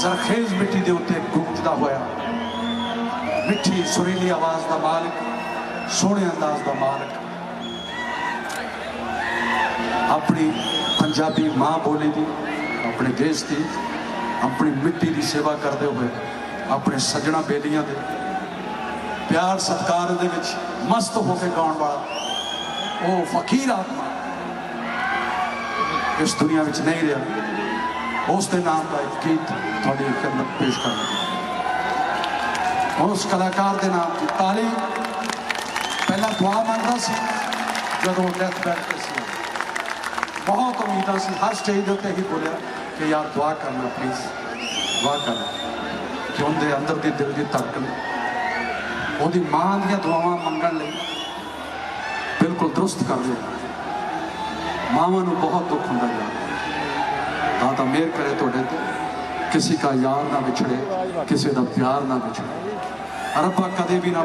ਜ਼ਰਖੇਜ਼ ਮਿੱਟੀ ਦੇ ਉੱਤੇ ਗੂੰਜਦਾ ਹੋਇਆ। ਮਿੱਠੀ, ਸੁਰੀਲੀ ਆਵਾਜ਼ ਦਾ ਮਾਲਕ, ਸੋਹਣੇ ਅੰਦਾਜ਼ ਦਾ ਮਾਲਕ। ਆਪਣੀ ਪੰਜਾਬੀ ਮਾਂ ਬੋਲੀ ਦੀ, ਆਪਣੇ ਦੇਸ਼ ਦੀ, ਆਪਣੀ ਮਿੱਟੀ ਦੀ ਸੇਵਾ ਕਰਦੇ ਹੋਏ, ਆਪਣੇ ਸੱਜਣਾ ਬੇਲੀਆਂ ਦੇ ਪਿਆਰ ਸਤਿਕਾਰ ਦੇ ਵਿੱਚ ਮਸਤ ਹੋ ਕੇ ਗਾਉਣ ਵਾਲਾ ਉਹ ਫਕੀਰ ਆਤਮਾ ਇਸ ਦੁਨੀਆ ਵਿੱਚ ਨਹੀਂ ਰਿਹਾ। ਉਸ ਦੇ ਨਾਮ ਦਾ ਇੱਕ ਗੀਤ ਤੁਹਾਡੀ ਖਿਦਮਤ ਪੇਸ਼ ਕਰ ਰਿਹਾ ਉਸ ਕਲਾਕਾਰ ਦੇ ਨਾਮ ਦੀ ਤਾਲੀ ਪਹਿਲਾਂ ਦੁਆ ਮੰਗਦਾ ਸੀ ਜਦੋਂ ਡੈਥ ਬੈਡ ਤੇ ਸੀ ਬਹੁਤ ਉਮੀਦਾਂ ਸੀ ਹਰ ਸਟੇਜ ਦੇ ਉੱਤੇ ਹੀ ਬੋਲਿਆ ਕਿ ਯਾਰ ਦੁਆ ਕਰਨਾ ਪਲੀਜ਼ ਦੁਆ ਕਰਨਾ ਕਿ ਉਹਦੇ ਅੰਦਰ ਦੀ ਦਿਲ ਦੀ ਧੜਕਣ ਉਹਦੀ ਮਾਂ ਦੀਆਂ ਦੁਆਵਾਂ ਮੰਗਣ ਲਈ ਬਿਲਕੁਲ ਦਰੁਸਤ ਕਰ ਲਿਆ ਮਾਵਾਂ ਨੂੰ ਬਹੁਤ ਦੁੱਖ ਹੁੰਦਾ ਯਾਰ ਦਾਤਾ ਮਿਹਰ ਕਰੇ ਤੁਹਾਡੇ ਤੇ। ਕਿਸੇ ਦਾ ਯਾਰ ਨਾ ਵਿਛੜੇ, ਕਿਸੇ ਦਾ ਪਿਆਰ ਨਾ ਵਿਛੜੇ। ਰੱਬਾ ਕਦੇ ਵੀ ਨਾ